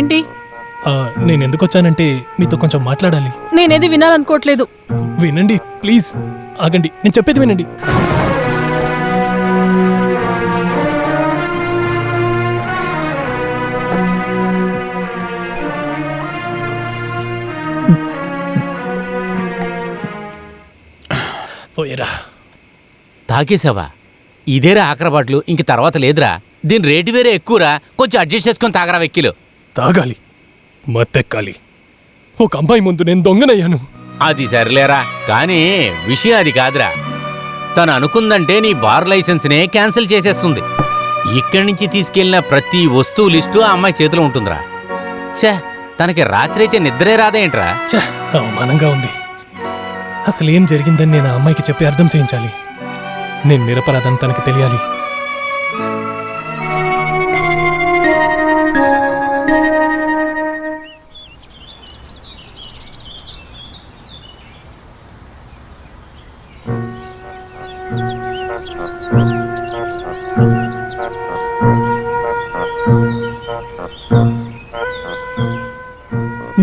ఏంటి? ఆ, నేను ఎందుకు వచ్చానంటే మీతో కొంచెం మాట్లాడాలి. నేనేది వినాలనుకోవట్లేదు. వినండి ప్లీజ్. ఆగండి నేను చెప్పేది వినండి. పోయేరా. తాగేసావా? ఇదేరా ఆక్రబాట్లు ఇంక తర్వాత లేదురా. దీని రేటు వేరే ఎక్కువరా? కొంచెం అడ్జస్ట్ చేసుకొని తాగరా వెక్కిలు. తాగాలి మత్తెక్కాలి. ఒక అమ్మాయి ముందు నేను దొంగనయ్యాను. అది సరిలేరా కానీ విషయం అది కాదురా. తను అనుకుందంటే నీ బార్ లైసెన్స్నే క్యాన్సిల్ చేసేస్తుంది. ఇక్కడి నుంచి తీసుకెళ్ళిన ప్రతి వస్తువు లిస్టు ఆ అమ్మాయి చేతిలో ఉంటుందిరా. ఛే తనకి రాత్రి అయితే నిద్రే రాదేంట్రా? అవమానంగా ఉంది. అసలు ఏం జరిగిందని నేను ఆ అమ్మాయికి చెప్పి అర్థం చేయించాలి. నేను నిరపరాధం తనకి తెలియాలి.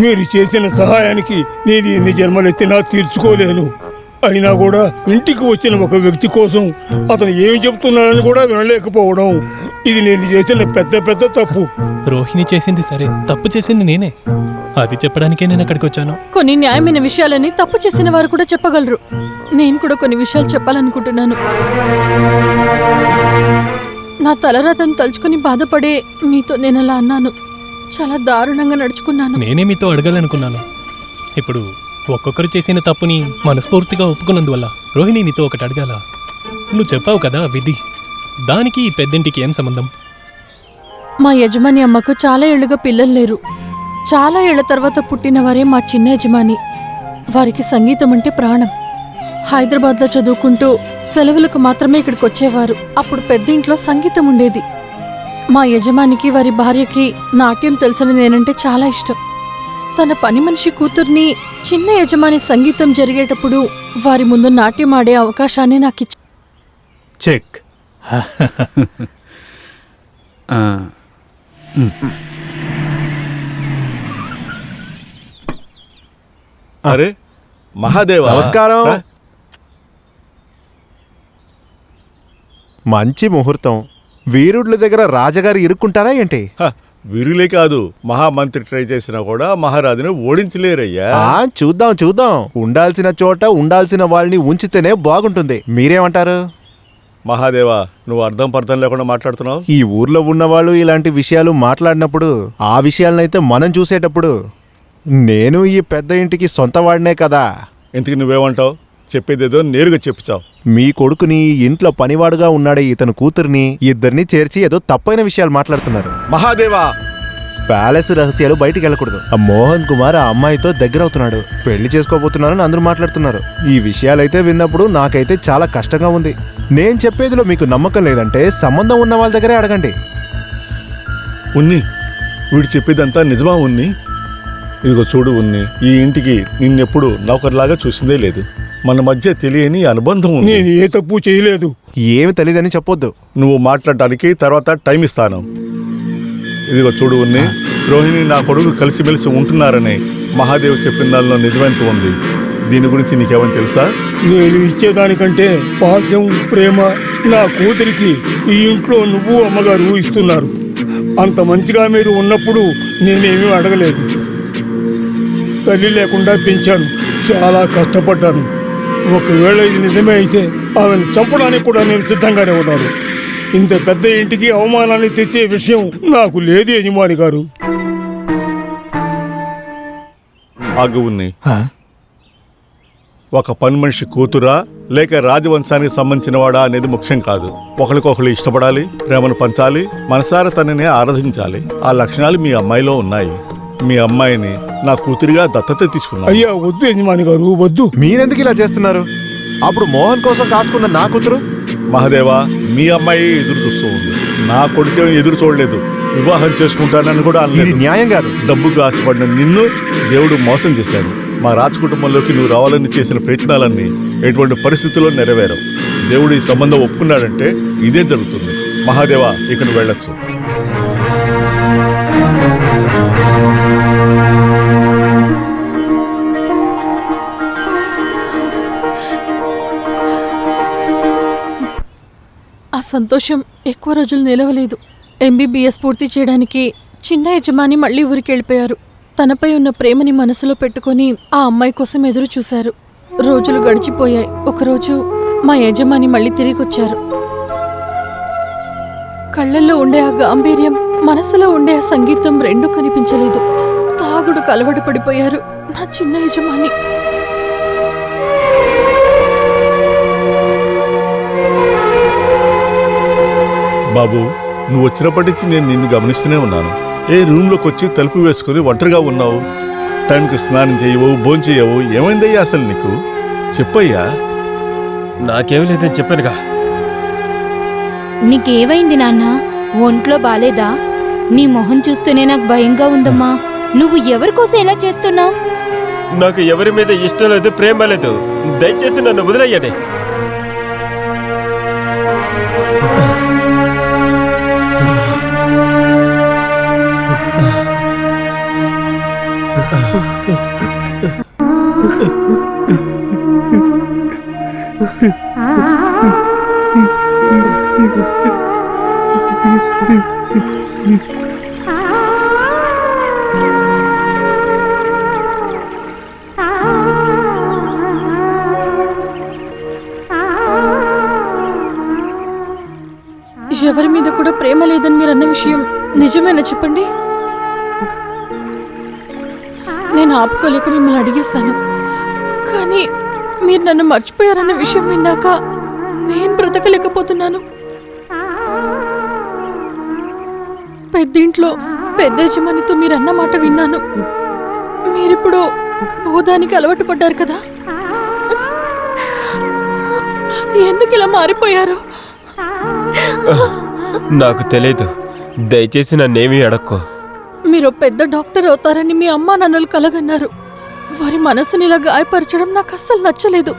మీరు చేసిన సహాయానికి నేను ఎన్ని జన్మలెత్తినా తీర్చుకోలేను. అయినా కూడా ఇంటికి వచ్చిన ఒక వ్యక్తి కోసం అతను ఏం చెప్తున్నాడని కూడా వినలేకపోవడం. ఇది నేను చేసిన పెద్ద పెద్ద తప్పు. రోహిణి చేసింది సరే తప్పు చేసింది నేనే. అది చెప్పడానికే నేను అక్కడికి వచ్చాను. కొన్ని న్యాయమైన విషయాలని తప్పు చేసిన వారు కూడా చెప్పగలరు. నేను కూడా కొన్ని విషయాలు చెప్పాలనుకుంటున్నాను. నా తలరాతను తలుచుకుని బాధపడే మీతో నేను అలా అన్నాను. చాలా దారుణంగా నడుచుకున్నాను. నేనే మీతో అడగాలనుకున్నాను. ఇప్పుడు ఒక్కొక్కరు చేసిన తప్పుని మనస్ఫూర్తిగా ఒప్పుకున్నందువల్ల రోహిణి నీతో ఒకటి అడగాల. నువ్వు చెప్పావు కదా విధి. దానికి ఈ పెద్దింటికి ఏం సంబంధం? మా యజమాని అమ్మకు చాలా ఏళ్ళుగా పిల్లలు లేరు. చాలా ఏళ్ళ తర్వాత పుట్టిన వారే మా చిన్న యజమాని. వారికి సంగీతం అంటే ప్రాణం. హైదరాబాద్లో చదువుకుంటూ సెలవులకు మాత్రమే ఇక్కడికి వచ్చేవారు. అప్పుడు పెద్దింట్లో సంగీతం ఉండేది. మా యజమానికి వారి భార్యకి నాట్యం తెలిసిన నేనంటే చాలా ఇష్టం. తన పని మనిషి కూతుర్ని చిన్న యజమాని సంగీతం జరిగేటప్పుడు వారి ముందు నాట్యం ఆడే అవకాశాన్ని నాకు ఇచ్చారు చెక్. అరే మహాదేవ. నమస్కారం. మంచి ముహూర్తం. వీరుడ్ల దగ్గర రాజగారు ఇరుక్కుంటారా ఏంటి? విరులే కాదు. మహామంత్రి ట్రై చేసినా కూడా మహారాజుని ఓడించలేరయ్యా. ఆ చూద్దాం చూద్దాం. ఉండాల్సిన చోట ఉండాల్సిన వాళ్ళని ఉంచితేనే బాగుంటుంది. మీరేమంటారు? మహాదేవ నువ్వు అర్థం పర్థం లేకుండా మాట్లాడుతున్నావు? ఈ ఊర్లో ఉన్నవాళ్ళు ఇలాంటి విషయాలు మాట్లాడినప్పుడు ఆ విషయాలనైతే మనం చూసేటప్పుడు నేను ఈ పెద్ద ఇంటికి సొంత వాడినే కదా. ఇంతకు నువ్వేమంటావు? చెప్పేదేదో నేరుగా చెప్పుచావు. మీ కొడుకుని ఇంట్లో పనివాడుగా ఉన్నాడే ఇతను కూతుర్ని ఇద్దరిని చేర్చి ఏదో తప్పైన విషయాలు మాట్లాడుతున్నారు. మహాదేవా! ప్యాలెస్ రహస్యాలు బయటికి వెళ్ళకూడదు. ఆ మోహన్ కుమార్ ఆ అమ్మాయితో దగ్గర అవుతున్నాడు పెళ్ళి చేసుకోబోతున్నారని అందరూ మాట్లాడుతున్నారు. ఈ విషయాలైతే విన్నప్పుడు నాకైతే చాలా కష్టంగా ఉంది. నేను చెప్పేదిలో మీకు నమ్మకం లేదంటే సంబంధం ఉన్న వాళ్ళ దగ్గరే అడగండి. ఉన్ని వీడు చెప్పేదంతా నిజమా ఉన్ని? ఇదిగో చూడు ఉన్ని ఈ ఇంటికి నిన్నెప్పుడు నౌకర్లాగా చూసిందే లేదు. మన మధ్య తెలియని అనుబంధం ఉంది. నేను ఏ తప్పు చేయలేదు. ఏమి తెలియదని చెప్పొద్దు. నువ్వు మాట్లాడడానికి తర్వాత టైం ఇస్తాను. ఇదిగో చూడు ఉన్ని రోహిణి నా కొడుకు కలిసిమెలిసి ఉంటున్నారని మహాదేవ్ చెప్పిన దానిలో నిజమెంత ఉంది. దీని గురించి నీకేమని తెలుసా? నేను ఇచ్చేదానికంటే పాస్యం ప్రేమ నా కూతురికి ఈ ఇంట్లో నువ్వు అమ్మగారు ఇస్తున్నారు. అంత మంచిగా మీరు ఉన్నప్పుడు నేనేమీ అడగలేదు. తల్లి లేకుండా పెంచాను. చాలా కష్టపడ్డాను. ఒకవేళ ఇది నిజమే అయితే ఆమెను చంపడానికి కూడా నేను సిద్ధంగానే ఉన్నాను. ఇంత పెద్ద ఇంటికి అవమానాన్ని తెచ్చే విషయం నాకు లేదు యజమాని గారు. ఒక పని మనిషి కూతురా లేక రాజవంశానికి సంబంధించిన వాడా అనేది ముఖ్యం కాదు. ఒకరికొకరు ఇష్టపడాలి ప్రేమను పంచాలి మనసారా తనని ఆరాధించాలి. ఆ లక్షణాలు మీ అమ్మాయిలో ఉన్నాయి. మీ అమ్మాయిని నా కూతురిగా దత్తత తీసుకున్నా అయ్యా వద్దు యజమాని గారు వద్దు. మీరెందుకు ఇలా చేస్తున్నారు? అప్పుడు మోహన్ కోసం కాసుకున్న నా కూతురు? మహాదేవా మీ అమ్మాయి ఎదురు చూస్తూ ఉంది. నా కొడుకే ఎదురు చూడలేదు. వివాహం చేసుకుంటానని కూడా ఇది అనలేదు న్యాయం కాదు. డబ్బుకు ఆశపడిన నిన్ను దేవుడు మోసం చేశాడు. మా రాజ్ కుటుంబంలోకి నువ్వు రావాలని చేసిన ప్రయత్నాలన్నీ ఎటువంటి పరిస్థితుల్లో నెరవేరవు. దేవుడు ఈ సంబంధం ఒప్పుకున్నాడంటే ఇదే జరుగుతుంది. మహాదేవా ఇక నువ్వు వెళ్ళొచ్చు. సంతోషం ఎక్కువ రోజులు నిలవలేదు. ఎంబీబీఎస్ పూర్తి చేయడానికి చిన్న యజమాని మళ్ళీ ఊరికి వెళ్ళిపోయారు తనపై ఉన్న ప్రేమని మనసులో పెట్టుకొని ఆ అమ్మాయి కోసం ఎదురు చూశారు. రోజులు గడిచిపోయాయి. ఒకరోజు మా యజమాని మళ్ళీ తిరిగి వచ్చారు కళ్ళల్లో ఉండే ఆ గాంభీర్యం మనసులో ఉండే ఆ సంగీతం రెండూ కనిపించలేదు. తాగుడు కలవడు పడిపోయారు నా చిన్న యజమాని. బాబు నువ్వు వచ్చినప్పటి నుంచి నేను నిన్ను గమనిస్తూనే ఉన్నాను. ఏ రూమ్లోకి వచ్చి తలుపు వేసుకుని ఒంటరిగా ఉన్నావు? టైంకి స్నానం చేయవు భోంచేయవు ఏమైందయ్యా అసలు నీకు? చెప్పయ్యా. నాకేం లేదని చెప్పానుగా. నీకేవైంది నాన్న? ఒంట్లో బాలేదా? నీ మొహం చూస్తూనే నాకు భయంగా ఉందమ్మా. నువ్వు ఎవరి కోసం ఇలా చేస్తున్నావు? నాకు ఎవరి మీద ఇష్టం లేదు ప్రేమ లేదు. దయచేసి నన్ను వదిలేయండి. ఎవరి మీద కూడా ప్రేమ లేదని మీరు అన్న విషయం నిజమేనా చెప్పండి? నేను ఆపుకోలేక మిమ్మల్ని అడిగేశాను. కానీ మీరు నన్ను మర్చిపోయారన్న విషయం విన్నాక నేను బ్రతకలేకపోతున్నాను. పెద్దింట్లో పెద్ద యజమానితో మీరన్న మాట విన్నాను. మీరిప్పుడు భూదానికి అలవాటు పడ్డారు కదా? ఎందుకు ఇలా మారిపోయారు? నాకు తెలియదు దయచేసి నన్నేమీ అడక్కో. మీరు పెద్ద డాక్టర్ అవుతారని మీ అమ్మా నాన్నలు కలగన్నారు. వారి మనసుని ఇలా గాయపరచడం నాకు అస్సలు నచ్చలేదు.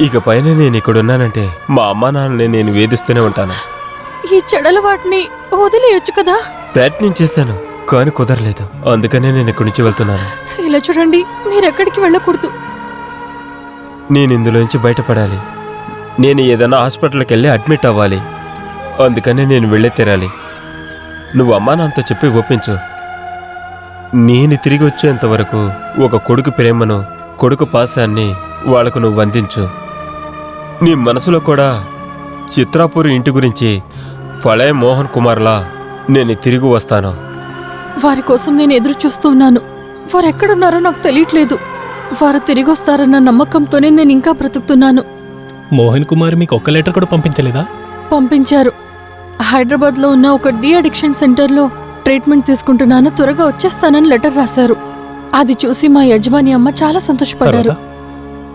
ఇక పైన నేను ఇక్కడున్నానంటే మా అమ్మా నాన్నని నేను వేధిస్తూనే ఉంటాను. ఈ చెడల వాటిని వదిలేయొచ్చు కదా? ప్రయత్నం చేశాను కానీ కుదరలేదు. అందుకనే నేను ఇక్కడి నుంచి వెళ్తున్నాను. ఇలా చూడండి మీరు ఎక్కడికి వెళ్ళకూడదు. నేను ఇందులోంచి బయటపడాలి. నేను ఏదైనా హాస్పిటల్కి వెళ్ళి అడ్మిట్ అవ్వాలి. అందుకనే నేను వెళ్ళే తీరాలి. నువ్వు అమ్మా నాన్నతో చెప్పి ఒప్పించు. నేను తిరిగి వచ్చేంత వరకు ఒక కొడుకు ప్రేమను కొడుకు పాశాన్ని వాళ్ళకు నువ్వు అందించు. నీ మనసులో కూడా చిత్రాపూర్ ఇంటి గురించి పళయ మోహన్ కుమార్లా నేను తిరిగి వస్తాను. వారి కోసం నేను ఎదురు చూస్తూ ఉన్నాను. వారు ఎక్కడున్నారో నాకు తెలియట్లేదు. వారు తిరిగి వస్తారన్న నమ్మకంతోనే నేను ఇంకా బ్రతుకుతున్నాను. మోహన్ కుమార్ మీకు ఒక్క లెటర్ కూడా పంపించలేదా? పంపించారు. హైదరాబాద్లో ఉన్న ఒక డి అడిక్షన్ సెంటర్లో ట్రీట్మెంట్ తీసుకుంటున్నాను త్వరగా వచ్చేస్తానని లెటర్ రాశారు. అది చూసి మా యజమాని అమ్మ చాలా సంతోషపడ్డారు.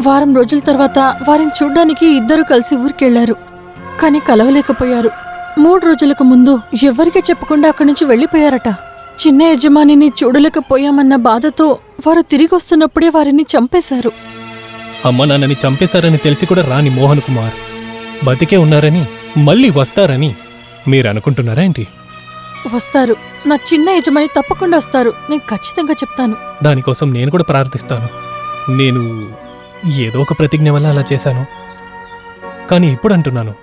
వారం రోజుల తర్వాత వారిని చూడ్డానికి ఇద్దరు కలిసి ఊరికెళ్ళారు కానీ కలవలేకపోయారు. మూడు రోజులకు ముందు ఎవ్వరికీ చెప్పకుండా అక్కడి నుంచి వెళ్ళిపోయారట. చిన్న యజమానిని చూడలేకపోయామన్న బాధతో వారు తిరిగి వస్తున్నప్పుడే వారిని చంపేశారు. అమ్మ నాన్నని చంపేశారని తెలిసి కూడా రాని మోహన్ కుమార్ బతికే ఉన్నారని మళ్ళీ వస్తారని మీరు అనుకుంటున్నారా ఏంటి? వస్తారు. నా చిన్న యజమాని తప్పకుండా వస్తారు. నేను ఖచ్చితంగా చెప్తాను. దానికోసం నేను కూడా ప్రార్థిస్తాను. నేను ఏదో ఒక ప్రతిజ్ఞ వల్ల అలా చేశాను. కానీ ఇప్పుడు అంటున్నాను.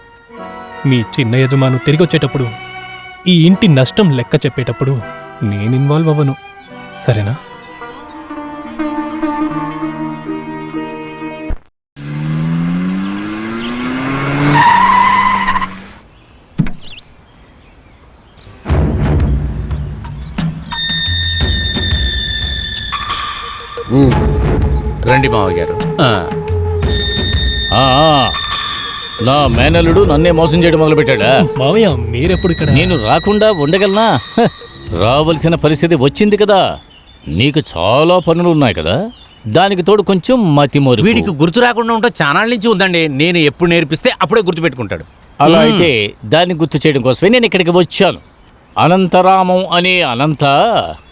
మీ చిన్న యజమాను తిరిగి వచ్చేటప్పుడు ఈ ఇంటి నష్టం లెక్క చెప్పేటప్పుడు నేను ఇన్వాల్వ్ అవ్వను. సరేనా? రండి మావయ్య గారు. ఆ, ఆ, ఆ. నా మేనల్లుడు నన్నే మోసం చేయడం మొదలుపెట్టాడా? మావయ్య మీరెప్పుడు ఇక్కడ? నేను రాకుండా ఉండగలనా? హ, రావలసిన పరిస్థితి వచ్చింది కదా. నీకు చాలా పనులు ఉన్నాయి కదా. దానికి తోడు కొంచెం మతిమోరు వీడికి గుర్తు రాకుండా ఉంటే చానాళ్ళ నుంచి ఉందండి. నేను ఎప్పుడు నేర్పిస్తే అప్పుడే గుర్తు పెట్టుకుంటాడు అలా అయితే దాన్ని గుర్తు చేయడం కోసమే నేను ఇక్కడికి వచ్చాను. అనంతరామం అనే అనంత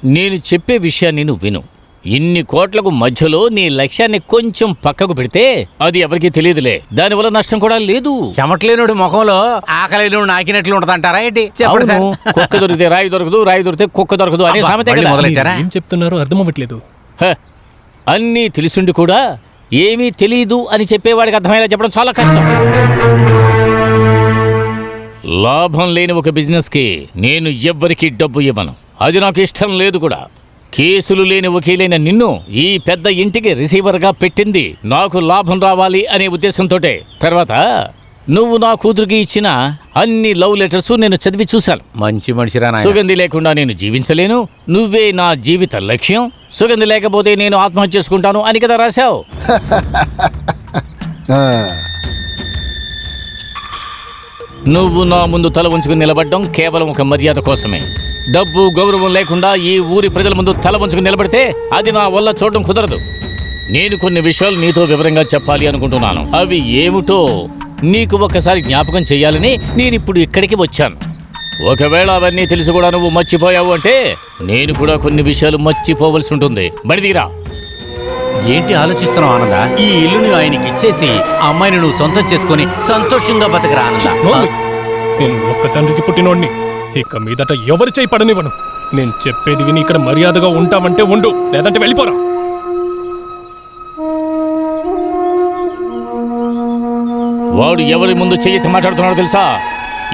నేను చెప్పే విషయాన్ని నువ్వు విను. ఇన్ని కోట్లకు మధ్యలో నీ లక్ష్యాన్ని కొంచెం పక్కకు పెడితే అది ఎవరికీ తెలియదులే. దానివల్ల నష్టం కూడా లేదు. చెమట్లేనుడు ముఖంలో ఆకలినుడు నాకినట్లు ఉంటదంటారా ఏంటి? కుక్క దొరికితే రాయి దొరకదు రాయి దొరికితే కుక్క దొరకదు అనే సామెతే? ఏం చెప్తున్నారో అర్థమవ్వట్లేదు. హ, అన్నీ తెలిసిండి కూడా ఏమీ తెలీదు అని చెప్పేవాడికి అర్థమయ్యేలా చెప్పడం చాలా కష్టం. లాభం లేని ఒక బిజినెస్కి నేను ఎవ్వరికీ డబ్బు ఇవ్వను. అది నాకు ఇష్టం లేదు కూడా. కేసులు లేని వకీలైన నిన్ను ఈ పెద్ద ఇంటికి రిసీవర్గా పెట్టింది నాకు లాభం రావాలి అనే ఉద్దేశంతో తర్వాత నువ్వు నా కూతురికి ఇచ్చిన అన్ని లవ్ లెటర్స్ నేను చదివి చూశాను. మంచి మనిషిరా సుగంధి లేకుండా నేను జీవించలేను. నువ్వే నా జీవిత లక్ష్యం. సుగంధి లేకపోతే నేను ఆత్మహత్య చేసుకుంటాను అని కదా రాశావు. నువ్వు నా ముందు తల ఉంచుకుని నిలబడడం కేవలం ఒక మర్యాద కోసమే. డబ్బు గౌరవం లేకుండా ఈ ఊరి ప్రజల ముందు తల ఉంచుకుని నిలబడితే అది నా వల్ల చూడడం కుదరదు. నేను కొన్ని విషయాలు నీతో వివరంగా చెప్పాలి అనుకుంటున్నాను. అవి ఏమిటో నీకు ఒకసారి జ్ఞాపకం చేయాలని నేను ఇప్పుడు ఇక్కడికి వచ్చాను. ఒకవేళ అవన్నీ తెలిసి కూడా నువ్వు మర్చిపోయావు అంటే నేను కూడా కొన్ని విషయాలు మర్చిపోవలసి ఉంటుంది. బడిదిరా. ఏంటి ఆలోచిస్తున్నావు ఆనంద? ఈ ఇల్లుని ఆయనకి ఇచ్చేసి ఆ అమ్మాయిని నువ్వు సొంతం చేసుకొని సంతోషంగా బతకరా ఆనంద? నోర్మి. నేను ఒక్క తండ్రికి పుట్టినోడిని. ఇక మీదట ఎవరు చేయి పడనివ్వను. నేను చెప్పేది విని ఇక్కడ మర్యాదగా ఉంటావంటే ఉండు లేదంటే వెళ్ళిపోరా. వాడు ఎవరి ముందు చెయ్యి మాట్లాడుతున్నాడో తెలుసా?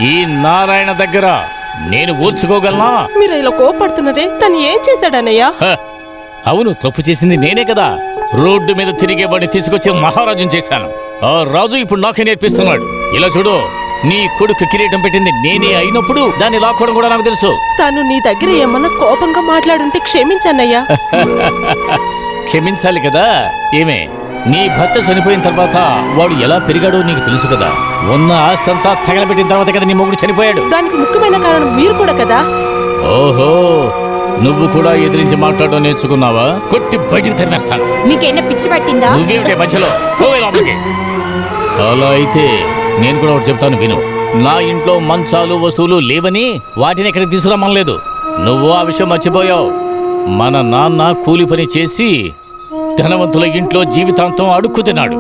ఈ నారాయణ దగ్గర నేను ఊర్చుకోగలనా మీరు ఇలా కోపడుతున్నారే తను ఏం చేశాడన్నయ్యా? హ, అవును తప్పు చేసింది నేనే కదా. రోడ్డు మీద తిరిగే వాడిని తీసుకొచ్చి మహారాజుని చేశాను. ఆ రాజు ఇప్పుడు నాకే నేర్పిస్తున్నాడు. ఇలా చూడు నీ కొడుకు కిరీటం పెట్టింది నేనే అయినప్పుడు దాన్ని లాక్కోవడం కూడా నాకు తెలుసు. తను నీ దగ్గర ఏమన్నా కోపంగా మాట్లాడుంటే క్షమించన్నయ్యా. క్షమించాలి కదా. ఏమే నీ భర్త చనిపోయిన తర్వాత వాడు ఎలా పెరిగాడో నీకు తెలుసు కదా. ఉన్న ఆస్తంతా తగలబెట్టిన తర్వాత కదా నీ మొగుడు చనిపోయాడు. దానికి ముఖ్యమైన కారణం మీరు కూడా కదా. ఓహో నువ్వు కూడా ఎదిరించి మాట్లాడడం నేర్చుకున్నావా? కొట్టి బయటికి తరిమేస్తాను. మీకేనా పిచ్చి పట్టిందా? నువ్వేమిటే మధ్యలో? పోవే లోపలికి. అలా అయితే నేను కూడా ఒకటి చెప్తాను విను. నా ఇంట్లో మంచాలు వస్తువులు లేవని వాటిని ఎక్కడికి తీసుకురమ్మలేదు నువ్వు ఆ విషయం మర్చిపోయావు. మన నాన్న కూలి పని చేసి ధనవంతుల ఇంట్లో జీవితాంతం అడుక్కు తిన్నాడు.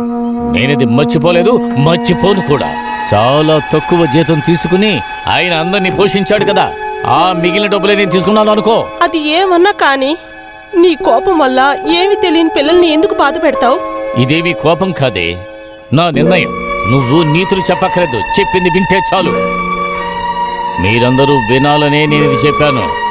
నేనది మర్చిపోలేదు మర్చిపోను కూడా. చాలా తక్కువ జీతం తీసుకుని ఆయన అందరినీ పోషించాడు కదా. ఆ మిగిలిన డబ్బులే నేను తీసుకున్నాను అనుకో. అది ఏమన్నా కానీ నీ కోపం వల్ల ఏమి తెలియని పిల్లల్ని ఎందుకు బాధ పెడతావు? ఇదేవి కోపం కాదే. నా నిర్ణయం. నువ్వు నీతులు చెప్పక్కర్లేదు. చెప్పింది వింటే చాలు. మీరందరూ వినాలనే నేను ఇది చెప్పాను.